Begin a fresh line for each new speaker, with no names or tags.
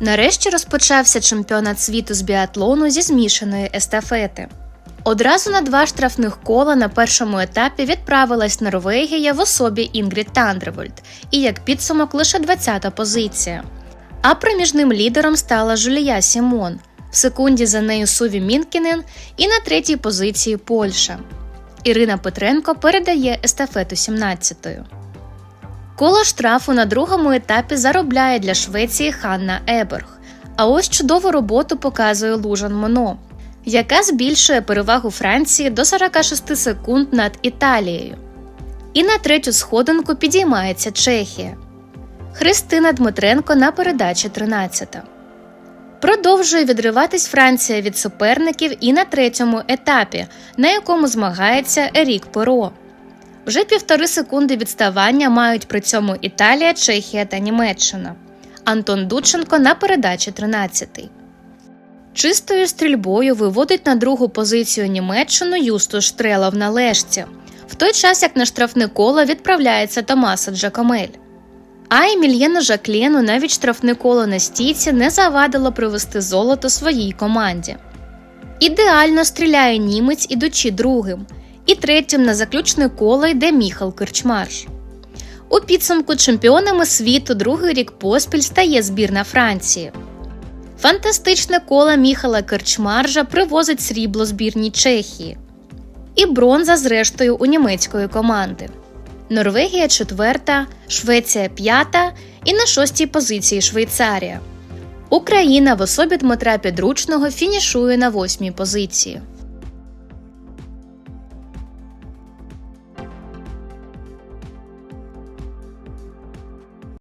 Нарешті розпочався чемпіонат світу з біатлону зі змішаної естафети. Одразу на два штрафних кола на першому етапі відправилась Норвегія в особі Інгрід Тандервольд, і як підсумок лише 20-та позиція. А проміжним лідером стала Жулія Сімон, в секунді за нею Суві Мінкінен і на третій позиції Польща. Ірина Петренко передає естафету 17-ю. Коло штрафу на другому етапі заробляє для Швеції Ханна Еберг. А ось чудову роботу показує Лужан Моно, яка збільшує перевагу Франції до 46 секунд над Італією. І на третю сходинку підіймається Чехія. Христина Дмитренко на передачі 13. Продовжує відриватись Франція від суперників і на третьому етапі, на якому змагається Ерік Перо. Вже півтори секунди відставання мають при цьому Італія, Чехія та Німеччина. Антон Дученко на передачі 13. Чистою стрільбою виводить на другу позицію Німеччину Юсту Штрелов на лежці, в той час як на штрафне коло відправляється Томаса Джакомель. А Емільєну Жаклену навіть штрафне коло на стійці не завадило привести золото своїй команді. Ідеально стріляє німець, ідучи другим, і третім на заключне коло йде Міхал Кирчмарш. У підсумку чемпіонами світу другий рік поспіль стає збірна Франції. Фантастичне коло Міхала Кирчмаржа привозить срібло збірній Чехії. І бронза зрештою у німецької команди. Норвегія четверта, Швеція п'ята і на шостій позиції Швейцарія. Україна в особі Дмитра Підручного фінішує на восьмій позиції.